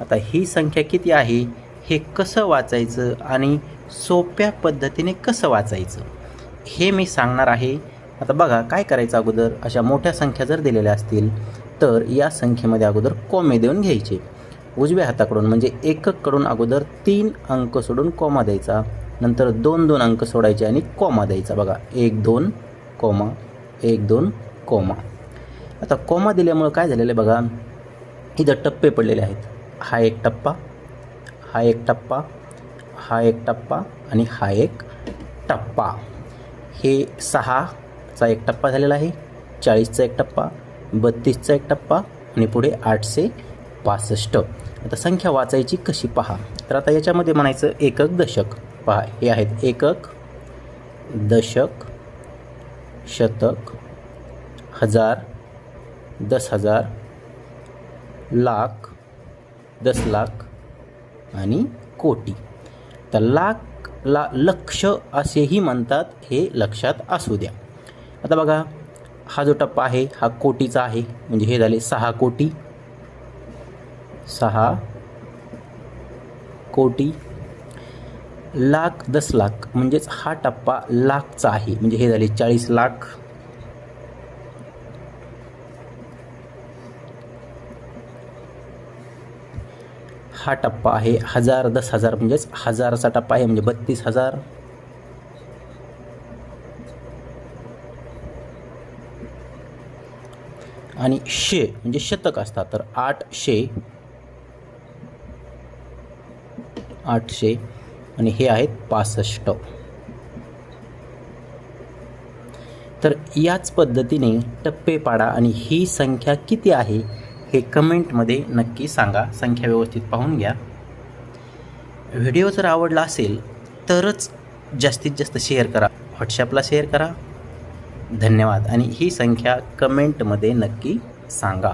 आता ही संख्या किती आहे? हे कसं वाचायचं? आणि सोप्या पद्धतीने कसं वाचायचं? हे मी सांगणार आहे. आता बघा काय करायचं अगोदर? अशा मोठ्या संख्या जर दिलेल्या असतील तर या संख्येमध्ये अगोदर कोमे देऊन घ्यायचे. उजव्या हाताकडून म्हणजे एकककडून अगोदर तीन अंक सोडून कोमा द्यायचा. नंतर दोन दोन अंक सोडायचे आणि कोमा द्यायचा. बघा एक दोन कोमा एक दोन कोमा आता कोमा दिल्यामुळं काय झालेलं आहे बघा? इथं टप्पे पडलेले आहेत. हा एक टप्पा हा एक टप्पा हा एक टप्पा आणि हा एक टप्पा. हे सहाचा एक टप्पा झालेला आहे चाळीसचा एक टप्पा बत्तीसचा एक टप्पा आणि पुढे आठशे पासष्ट. आता संख्या वाचायची कशी पहा. तर आता याच्यामध्ये म्हणायचं एकक दशक. पहा हे आहेत एकक दशक शतक हजार दस हजार लाख दस लाख आणि कोटी. तर लाख ला लक्ष असेही म्हणतात हे लक्षात असू द्या. आता बघा हा जो टप्पा आहे हा कोटीचा आहे. म्हणजे हे झाले सहा कोटी. सहा कोटी. लाख दस लाख. म्हणजेच हा टप्पा लाखचा आहे. म्हणजे हे झाले चाळीस लाख. हा टप्पा आहे हजार दस हजार म्हणजेच हजाराचा टप्पा आहे म्हणजे बत्तीस हजार. आणि शे म्हणजे शतक असतात तर आठशे आठशे आणि हे आहेत पासष्ट. तर याच पद्धतीने टप्पे पाडा आणि ही संख्या किती आहे? हे कमेंटमध्ये नक्की सांगा संख्या व्यवस्थित पाहून घ्या. व्हिडिओ जर आवडला असेल तरच जास्तीत जास्त शेअर करा. व्हॉट्सॲपला शेअर करा. धन्यवाद. आणि ही संख्या कमेंटमध्ये नक्की सांगा.